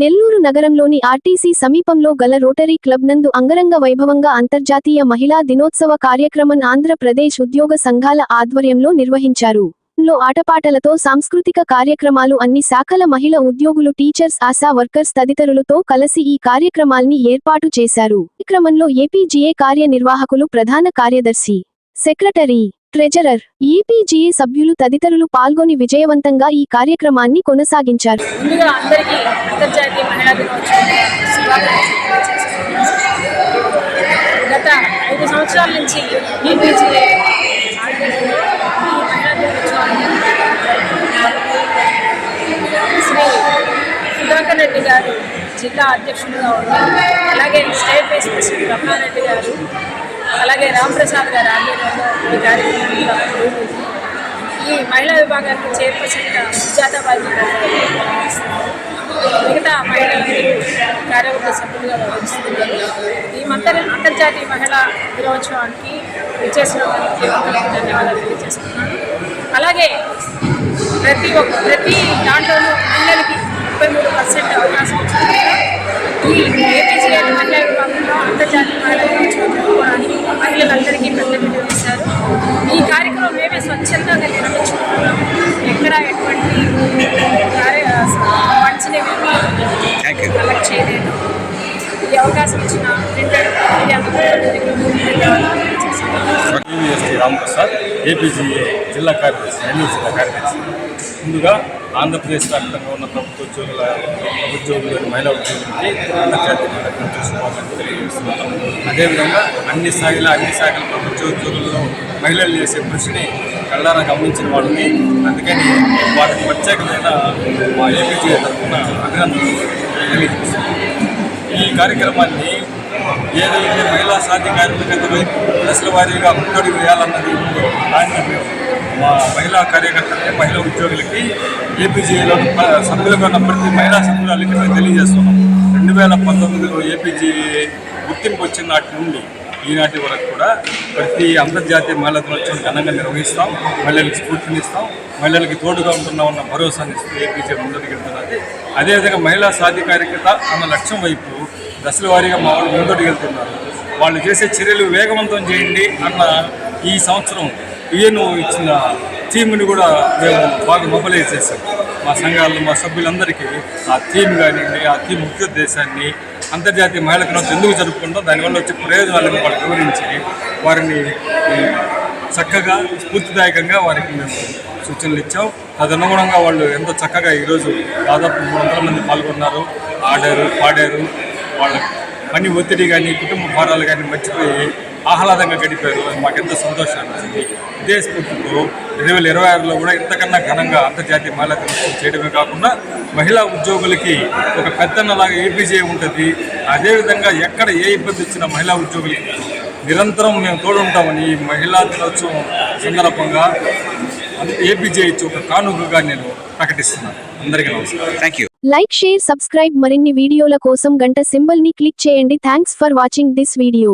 నెల్లూరు నగరంలోని ఆర్టీసీ సమీపంలో గల రోటరీ క్లబ్ నందు అంగరంగ వైభవంగా అంతర్జాతీయ మహిళా దినోత్సవ కార్యక్రమం ఆంధ్రప్రదేశ్ ఉద్యోగ సంఘాల ఆధ్వర్యంలో నిర్వహించారు. లో ఆటపాటలతో సాంస్కృతిక కార్యక్రమాలు అన్ని శాఖల మహిళ ఉద్యోగులు టీచర్స్ ఆశా వర్కర్స్ తదితరులతో కలిసి ఈ కార్యక్రమాల్ని ఏర్పాటు చేశారు. క్రమంలో ఏపీజీఏ కార్యనిర్వాహకులు ప్రధాన కార్యదర్శి సెక్రటరీ ట్రెజరర్ ఏపీజీఏ సభ్యులు తదితరులు పాల్గొని విజయవంతంగా ఈ కార్యక్రమాన్ని కొనసాగించారు. గత ఐదు సంవత్సరాల నుంచి ఈపీజీఏ సుధాకర్ రెడ్డి గారు జిల్లా అధ్యక్షులుగా ఉన్నారు. అలాగే స్టేట్ వైస్ ప్రెసిడెంట్ రమణారెడ్డి గారు అలాగే రాంప్రసాద్ గారు ఆధ్వర్యంలో ఈ కార్యక్రమం జరుగుతుంది. ఈ మహిళా విభాగానికి చైర్పర్సన్గా సుజాతాబాయి గారు మిగతా మహిళలందరూ కార్యవర్గ సభ్యులుగా వ్యవహరిస్తున్నారు. ఈ మంతర్ అంతర్జాతీయ మహిళా దినోత్సవానికి విచ్చేసిన ధన్యవాదాలు తెలియజేస్తున్నాను. అలాగే ప్రతి ఒక్క ప్రతి దాంట్లోనూ మహిళలకి ముప్పై మూడు పర్సెంట్ అవకాశం ఇచ్చినట్టుగా ఈ ఏపీసీఎల్ ఎక్కడ ఎటువంటి కలెక్ట్ చేయలేదు. ఈ అవకాశం ఇచ్చిన రామప్రసాద్ ఏపీజీఏ జిల్లా కార్యదర్శి నెల్లూరు జిల్లా కార్యదర్శి. ముందుగా ఆంధ్రప్రదేశ్ వ్యాప్తంగా ఉన్న ప్రభుత్వ ఉద్యోగుల ఉద్యోగులు మహిళా ఉద్యోగులకి తెలియజేస్తున్నాను అదేవిధంగా అన్ని స్థాయిల అన్ని శాఖల ప్రభుత్వ ఉద్యోగుల్లో మహిళలు చేసే కృషిని కళ్ళారా గమనించిన వాళ్ళని. అందుకని వారికి ప్రత్యేకమైన మా ఏపీజీ తరఫున అభినందనలు తెలియజేస్తున్నాను. ఈ కార్యక్రమాన్ని ఏదైతే మహిళా సాధికారికత దశల వారీగా ముందడుగు వేయాలన్నది దాన్ని మా మహిళా కార్యకర్తలకి మహిళా ఉద్యోగులకి ఏపీజీలో సభ్యులుగా ఉన్న ప్రతి మహిళా సభ్యురాలకి మేము తెలియజేస్తున్నాం. రెండు వేల పంతొమ్మిదిలో ఏపీజీ గుర్తింపు వచ్చిన నాటి నుండి ఈనాటి వరకు కూడా ప్రతి అంతర్జాతీయ మహిళా దినోత్సవం ఘనంగా నిర్వహిస్తాం. మహిళలకు స్ఫూర్తినిస్తాం. మహిళలకి తోడుగా ఉంటున్నా ఉన్న భరోసాని ఇస్తూ ఏపీజీ వెళ్తున్నది. అదేవిధంగా మహిళా సాధికారికత అన్న లక్ష్యం వైపు దశల వారీగా మా వాళ్ళు ముందడుగుతున్నారు వాళ్ళు చేసే చర్యలు వేగవంతం చేయండి అన్న ఈ సంవత్సరం ఈయను ఇచ్చిన థీమ్ని కూడా మేము బాగా మొబలైజ్ చేశాం. మా సంఘాల్లో మా సభ్యులందరికీ ఆ థీమ్ కానివ్వండి ఆ థీమ్ ముఖ్య ఉద్దేశాన్ని అంతర్జాతీయ మహిళా దినోత్సవం ఎందుకు జరుపుకుంటాం? దానివల్ల వచ్చే ప్రయోజనాలను వాళ్ళు వివరించి వారిని చక్కగా స్ఫూర్తిదాయకంగా వారికి మేము సూచనలు ఇచ్చాం. తదనుగుణంగా వాళ్ళు ఎంతో చక్కగా ఈరోజు దాదాపు మూడు వందల మంది పాల్గొన్నారు ఆడారు పాడారు. వాళ్ళ పని ఒత్తిడి కానీ కుటుంబ భారాలు కానీ మర్చిపోయి ఆహ్లాదంగా గడిపారు. అది మాకెంతో సంతోషాన్ని ఇచ్చింది ఇదే స్ఫూర్తితో రెండు వేల ఇరవై ఆరులో కూడా ఇంతకన్నా ఘనంగా అంతర్జాతీయ మహిళా దినోత్సవం చేయడమే కాకుండా మహిళా ఉద్యోగులకి ఒక పెద్దన్నలాగా ఏపీజే ఉంటుంది. అదేవిధంగా ఎక్కడ ఏ ఇబ్బంది వచ్చినా మహిళా ఉద్యోగులకి నిరంతరం మేము తోడుంటామని మహిళా దినోత్సవం సందర్భంగా ఏపీజే ఇచ్చి ఒక కానుకగా నేను ప్రకటిస్తున్నాను. అందరికీ నమస్కారం. Thank you like share subscribe మరిన్ని వీడియోల కోసం గంట సింబల్ని క్లిక్ చేయండి. Thanks for watching this video